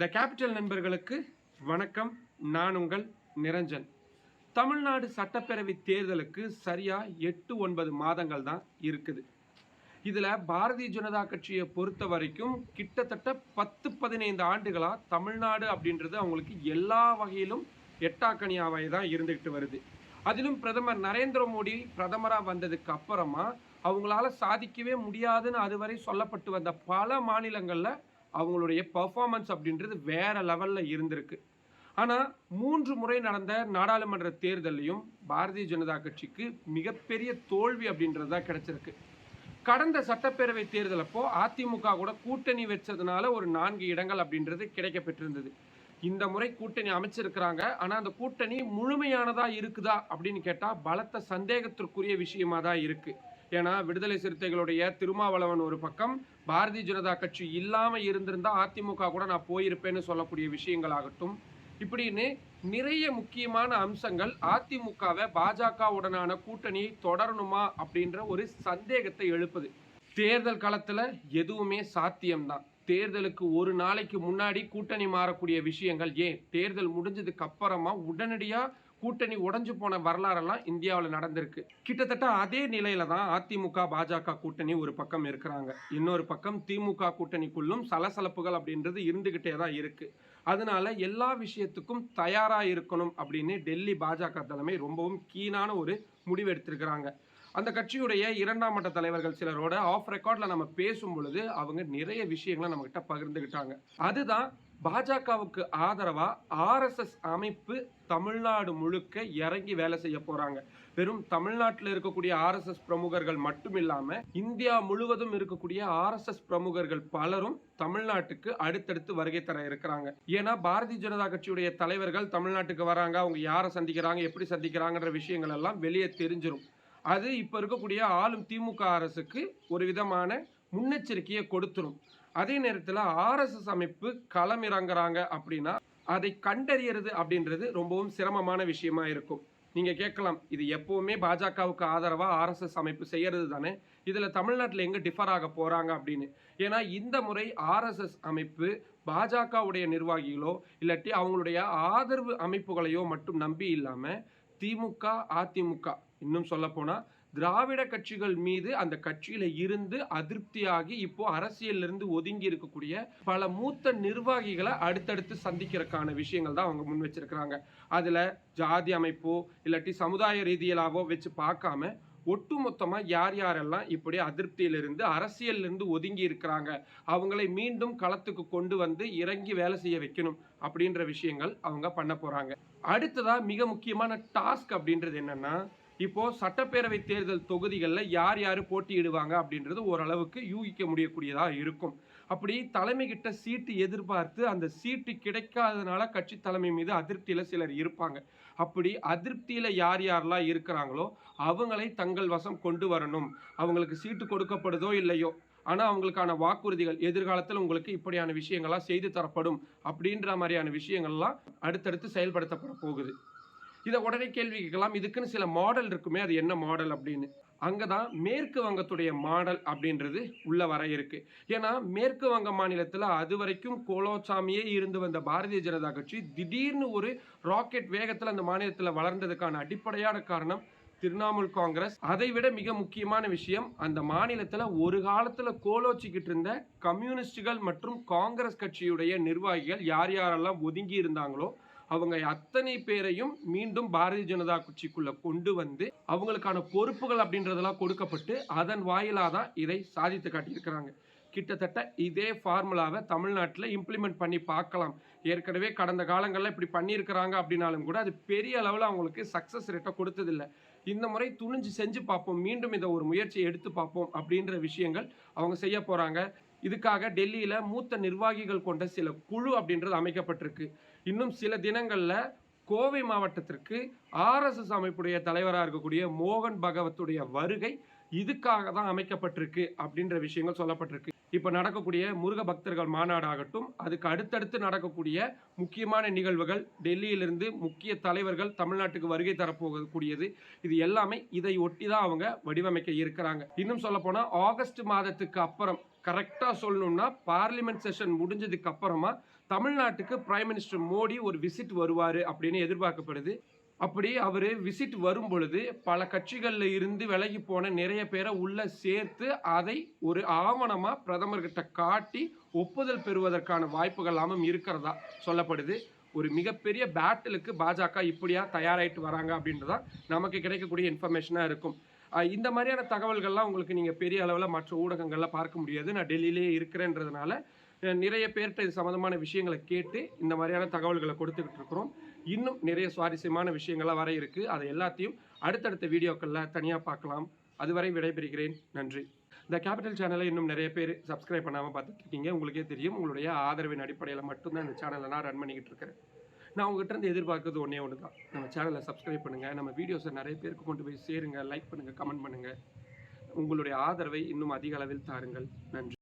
The capital நண்பர்களுக்கு வணக்கம். நான் உங்கள் நிரஞ்சன். தமிழ்நாடு சட்டப்பேரவை தேர்தலுக்கு சரியாக எட்டு ஒன்பது மாதங்கள் தான் இருக்குது. இதில் பாரதிய ஜனதா கட்சியை பொறுத்த வரைக்கும் கிட்டத்தட்ட பத்து பதினைந்து ஆண்டுகளாக தமிழ்நாடு அப்படின்றது அவங்களுக்கு எல்லா வகையிலும் எட்டாக்கனியாவை தான் இருந்துக்கிட்டு வருது. அதிலும் பிரதமர் நரேந்திர மோடி பிரதமராக வந்ததுக்கு அப்புறமா அவங்களால சாதிக்கவே முடியாதுன்னு அதுவரை சொல்லப்பட்டு வந்த பல மாநிலங்களில் அவங்களுடைய பர்ஃபார்மன்ஸ் அப்படின்றது வேற லெவலில் இருந்திருக்கு. ஆனால் மூன்று முறை நடந்த நாடாளுமன்ற தேர்தலையும் பாரதிய ஜனதா கட்சிக்கு மிகப்பெரிய தோல்வி அப்படின்றது தான் கிடைச்சிருக்கு. கடந்த சட்டப்பேரவை தேர்தல் அப்போ அதிமுக கூட கூட்டணி வச்சதுனால ஒரு நான்கு இடங்கள் அப்படின்றது கிடைக்க பெற்றிருந்தது இந்த முறை கூட்டணி அமைச்சிருக்கிறாங்க. ஆனால் அந்த கூட்டணி முழுமையானதாக இருக்குதா அப்படின்னு கேட்டால் பலத்த சந்தேகத்திற்குரிய விஷயமாக தான் இருக்குது ஏன்னா விடுதலை சிறுத்தைகளுடைய திருமாவளவன் ஒரு பக்கம் பாரதிய ஜனதா கட்சி இல்லாமல் இருந்திருந்தா அதிமுக கூட நான் போயிருப்பேன்னு சொல்லக்கூடிய விஷயங்களாகட்டும். இப்படின்னு நிறைய முக்கியமான அம்சங்கள் அதிமுகவை பாஜகவுடனான கூட்டணியை தொடரணுமா அப்படின்ற ஒரு சந்தேகத்தை எழுப்புது. தேர்தல் காலத்தில் எதுவுமே சாத்தியம்தான். தேர்தலுக்கு ஒரு நாளைக்கு முன்னாடி கூட்டணி மாறக்கூடிய விஷயங்கள் ஏன்? தேர்தல் முடிஞ்சதுக்கு அப்புறமா உடனடியாக கூட்டணி உடஞ்சு போன வரலாறெல்லாம் இந்தியாவில் நடந்திருக்கு. கிட்டத்தட்ட அதே நிலையில தான் அதிமுக பாஜக கூட்டணி ஒரு பக்கம் இருக்கிறாங்க. இன்னொரு பக்கம் திமுக கூட்டணிக்குள்ளும் சலசலப்புகள் அப்படின்றது இருந்துகிட்டே தான் இருக்கு. அதனால எல்லா விஷயத்துக்கும் தயாராக இருக்கணும் அப்படின்னு டெல்லி பாஜக தலைமை ரொம்பவும் கீனான ஒரு முடிவு எடுத்திருக்கிறாங்க. அந்த கட்சியுடைய இரண்டாம் மட்ட தலைவர்கள் சிலரோட ஆஃப் ரெக்கார்டில் நம்ம பேசும் பொழுது அவங்க நிறைய விஷயங்களை நம்மகிட்ட பகிர்ந்துக்கிட்டாங்க அதுதான் பாஜகவுக்கு ஆதரவா ஆர்எஸ்எஸ் அமைப்பு தமிழ்நாடு முழுக்க இறங்கி வேலை செய்ய போறாங்க. வெறும் தமிழ்நாட்டில் இருக்கக்கூடிய ஆர்எஸ்எஸ் பிரமுகர்கள் மட்டும் இல்லாம இந்தியா முழுவதும் இருக்கக்கூடிய ஆர்எஸ்எஸ் பிரமுகர்கள் பலரும் தமிழ்நாட்டுக்கு அடுத்தடுத்து வருகை தர இருக்கிறாங்க. ஏன்னா பாரதிய ஜனதா கட்சியுடைய தலைவர்கள் தமிழ்நாட்டுக்கு வராங்க அவங்க யாரை சந்திக்கிறாங்க எப்படி சந்திக்கிறாங்கன்ற விஷயங்கள் எல்லாம் வெளியே தெரிஞ்சிடும் அது இப்போ இருக்கக்கூடிய ஆளும் திமுக அரசுக்கு ஒரு விதமான முன்னெச்சரிக்கையை கொடுத்துரும். அதே நேரத்தில் ஆர்எஸ்எஸ் அமைப்பு களமிறங்குறாங்க அப்படின்னா அதை கண்டறியறது அப்படின்றது ரொம்பவும் சிரமமான விஷயமா இருக்கும். நீங்கள் கேட்கலாம் இது எப்போவுமே பாஜகவுக்கு ஆதரவாக ஆர்எஸ்எஸ் அமைப்பு செய்கிறது தானே? இதில் தமிழ்நாட்டில் எங்கே டிஃபர் ஆக போகிறாங்க அப்படின்னு? ஏன்னா இந்த முறை ஆர்எஸ்எஸ் அமைப்பு பாஜகவுடைய நிர்வாகிகளோ இல்லாட்டி அவங்களுடைய ஆதரவு அமைப்புகளையோ மட்டும் நம்பி இல்லாமல் திமுக அதிமுக இன்னும் சொல்லப்போனால் திராவிட கட்சிகள் மீது அந்த கட்சியில இருந்து அதிருப்தியாகி இப்போ அரசியல்ல இருந்து ஒதுங்கி இருக்கக்கூடிய பல மூத்த நிர்வாகிகளை அடுத்தடுத்து சந்திக்கிறதுக்கான விஷயங்கள் தான் அவங்க முன் வச்சிருக்கிறாங்க. அதுல ஜாதி அமைப்போ இல்லாட்டி சமுதாய ரீதியிலாவோ வச்சு பார்க்காம ஒட்டுமொத்தமா யார் யாரெல்லாம் இப்படி அதிருப்தியிலிருந்து அரசியலிருந்து ஒதுங்கி இருக்கிறாங்க அவங்களை மீண்டும் களத்துக்கு கொண்டு வந்து இறங்கி வேலை செய்ய வைக்கணும் அப்படின்ற விஷயங்கள் அவங்க பண்ண போறாங்க. அடுத்ததா மிக முக்கியமான டாஸ்க் அப்படின்றது என்னன்னா இப்போ சட்டப்பேரவை தேர்தல் தொகுதிகளில் யார் யார் போட்டியிடுவாங்க அப்படின்றது ஓரளவுக்கு யூகிக்க முடியக்கூடியதாக இருக்கும். அப்படி தலைமை கிட்ட சீட்டு எதிர்பார்த்து அந்த சீட்டு கிடைக்காதனால கட்சி தலைமை மீது அதிருப்தியில் சிலர் இருப்பாங்க. அப்படி அதிருப்தியில் யார் யாரெல்லாம் இருக்கிறாங்களோ அவங்களை தங்கள் வசம் கொண்டு வரணும். அவங்களுக்கு சீட்டு கொடுக்கப்படுதோ இல்லையோ. ஆனால் அவங்களுக்கான வாக்குறுதிகள் எதிர்காலத்தில் உங்களுக்கு இப்படியான விஷயங்கள்லாம் செய்து தரப்படும் அப்படின்ற மாதிரியான விஷயங்கள்லாம் அடுத்தடுத்து செயல்படுத்தப்பட போகுது. இதை உடனே கேள்வி கேட்கலாம். இதுக்குன்னு சில மாடல் இருக்குமே அது என்ன மாடல் அப்படின்னு. அங்கே தான் மேற்கு வங்கத்துடைய மாடல் அப்படின்றது உள்ள வர இருக்கு. ஏன்னா மேற்கு வங்க மாநிலத்தில் அது வரைக்கும் கோலோசாமியே இருந்து வந்த பாரதிய ஜனதா கட்சி திடீர்னு ஒரு ராக்கெட் வேகத்தில் அந்த மாநிலத்தில் வளர்ந்ததுக்கான அடிப்படையான காரணம் திரிணாமுல் காங்கிரஸ். அதை விட மிக முக்கியமான விஷயம் அந்த மாநிலத்தில் ஒரு காலத்தில் கோலோச்சிக்கிட்டு இருந்த கம்யூனிஸ்டுகள் மற்றும் காங்கிரஸ் கட்சியுடைய நிர்வாகிகள் யார் யாரெல்லாம் ஒதுங்கி இருந்தாங்களோ அவங்க அத்தனை பேரையும் மீண்டும் பாரதிய ஜனதா கட்சிக்குள்ள கொண்டு வந்து அவங்களுக்கான பொறுப்புகள் அப்படின்றதெல்லாம் கொடுக்கப்பட்டு அதன் வாயிலாக தான் இதை சாதித்து காட்டியிருக்கிறாங்க. கிட்டத்தட்ட இதே ஃபார்முலாவை தமிழ்நாட்டில் இம்ப்ளிமெண்ட் பண்ணி பார்க்கலாம். ஏற்கனவே கடந்த காலங்களில் இப்படி பண்ணியிருக்கிறாங்க அப்படின்னாலும் கூட அது பெரிய அளவில் அவங்களுக்கு சக்ஸஸ் ரேட்டை கொடுத்ததில்லை. இந்த முறை துணிஞ்சு செஞ்சு பார்ப்போம். மீண்டும் இதை ஒரு முயற்சியை எடுத்து பார்ப்போம் அப்படின்ற விஷயங்கள் அவங்க செய்ய போகிறாங்க இதுக்காக டெல்லியில் மூத்த நிர்வாகிகள் கொண்ட சில குழு அப்படின்றது அமைக்கப்பட்டிருக்கு. இன்னும் சில தினங்களில் கோவை மாவட்டத்திற்கு ஆர்எஸ்எஸ் அமைப்புடைய தலைவராக இருக்கக்கூடிய மோகன் பகவத்துடைய வருகை இதுக்காக தான் அமைக்கப்பட்டிருக்கு அப்படின்ற விஷயங்கள் சொல்லப்பட்டிருக்கு. இப்போ நடக்கக்கூடிய முருக பக்தர்கள் மாநாடாகட்டும் அதுக்கு அடுத்தடுத்து நடக்கக்கூடிய முக்கியமான நிகழ்வுகள் டெல்லியிலிருந்து முக்கிய தலைவர்கள் தமிழ்நாட்டுக்கு வருகை தரப்போகக்கூடியது. இது எல்லாமே இதை ஒட்டி தான் அவங்க வடிவமைக்க இருக்கிறாங்க. இன்னும் சொல்ல போனால் ஆகஸ்ட் மாதத்துக்கு அப்புறம் கரெக்டாக சொல்லணும்னா பார்லிமெண்ட் செஷன் முடிஞ்சதுக்கு அப்புறமா தமிழ்நாட்டுக்கு பிரைம் மினிஸ்டர் மோடி ஒரு விசிட் வருவார் அப்படின்னு எதிர்பார்க்கப்படுது. அப்படி அவர் விசிட் வரும் பொழுது பல கட்சிகளில் இருந்து விலகி போன நிறைய பேரை உள்ள சேர்த்து அதை ஒரு ஆவணமாக பிரதமர்கிட்ட காட்டி ஒப்புதல் பெறுவதற்கான வாய்ப்புகள் எல்லாமும் இருக்கிறதா சொல்லப்படுது. ஒரு மிகப்பெரிய பேட்டிலுக்கு பாஜக இப்படியா தயாராகிட்டு வராங்க அப்படின்றதா நமக்கு கிடைக்கக்கூடிய இன்ஃபர்மேஷனாக இருக்கும். இந்த மாதிரியான தகவல்கள்லாம் உங்களுக்கு நீங்கள் பெரிய அளவில் மற்ற ஊடகங்களில் பார்க்க முடியாது. நான் டெல்லியிலே இருக்கிறேன்றதுனால நிறைய பேர்கிட்ட இது சம்மந்தமான விஷயங்களை கேட்டு இந்த மாதிரியான தகவல்களை கொடுத்துக்கிட்டு இருக்கிறோம். இன்னும் நிறைய சுவாரஸ்யமான விஷயங்கள்லாம் வர இருக்குது அதை எல்லாத்தையும் அடுத்தடுத்த வீடியோக்களில் தனியாக பார்க்கலாம். அதுவரை விடைபெறுகிறேன். நன்றி. இந்த கேபிட்டல் சேனலை இன்னும் நிறைய பேர் சப்ஸ்கிரைப் பண்ணாமல் பார்த்துட்டு இருக்கீங்க உங்களுக்கே தெரியும். உங்களுடைய ஆதரவின் அடிப்படையில் மட்டும்தான் இந்த சேனலை நான் ரன் பண்ணிக்கிட்டு இருக்கிறேன். நான் உங்ககிட்ட இருந்து எதிர்பார்க்கறது ஒன்றே ஒன்று தான் நம்ம சேனலை சப்ஸ்கிரைப் பண்ணுங்கள் நம்ம வீடியோஸை நிறைய பேருக்கு கொண்டு போய் சேருங்க. லைக் பண்ணுங்கள் கமெண்ட் பண்ணுங்கள் உங்களுடைய ஆதரவை இன்னும் அதிக அளவில் தாருங்கள். நன்றி.